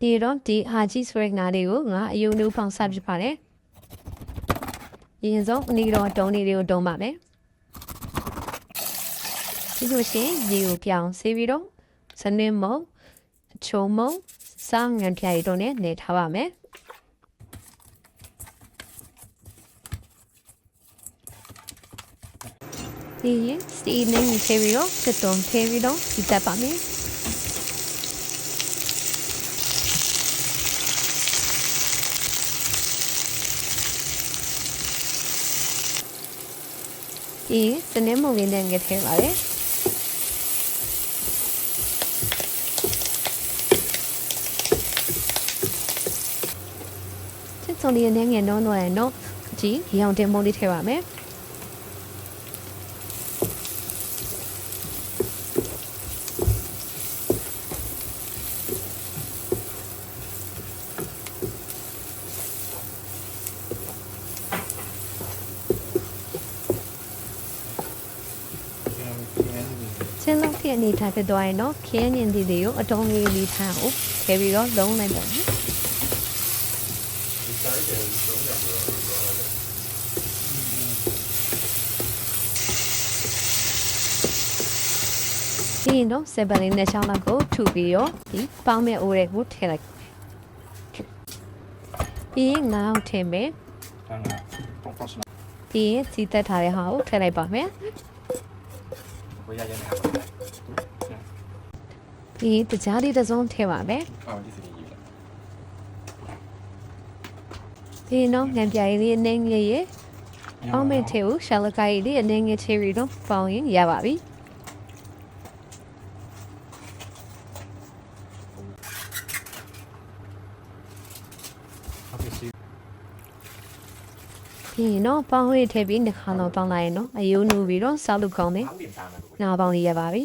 ဒီတော့ဒီဟာကြီးဆိုရက်နာတွေကိုငါအယုံနူဖောင်စဖြစ်ပါတယ်။ရင်ဆုံးအနီတော့တုံးလေးတွေကိုတုံးပါမယ်။ဒီလိုရှင်ရေကိုပြောင်းဆေးပြီးတော့စနင်းမုံအချုံမုံစောင်းငံပြားရီတို့နဲ့နေထားပါမယ်။ဒီရင်စီနေနေချပြီးတော့စစ်တုံးထဲပြီးတော့ဒီတက်ပါမယ်။ ဒီစနေမုံလေးနဲ့ငထဲပါလေစစ်စုံလေးနဲ့ငယ်တော့တော့ရနော်ဒီရောင်တင်မုံလေးထဲပါမယ် တင်းလောက်တဲ့အနေထားဖြစ်သွားရင်တော့ခဲညင်သေးသေးကိုအတုံးလေးလေးထားအောင်ခဲပြီးတော့လုံးလိုက်ပါမယ်ဒီရင်တော့7လေးနဲ့ချောင်းလောက်ကိုထူပြီးတော့ဒီပေါင်းမဲ့အိုးတွေကိုထည့်လိုက်ပြီးရင်ငါးအောင်ထည့်မယ်ပြီးရင်စီတက်ထားတဲ့ဟာကိုထည့်လိုက်ပါမယ် ဝေးရရနေတာပါဒီတကြားလေးတစ်စုံထည့်ပါမယ်အော်ဒီစီကြီးဒီနော်ငံပြားလေးအနေငယ်ရေအောင်မထည့်ဘူးရှာလကိုင်းလေးအနေငယ်ချယ်ရီတော့ပေါင်းရင်ရပါပြီ ပြီးရင်တော့ပေါင်းဟိထည့်ပြီးနှခါတော့ပေါင်းလိုက်ရင်တော့အယိုးနူပြီးတော့စားလို့ကောင်းတယ်နားပေါင်းလေးရပါပြီ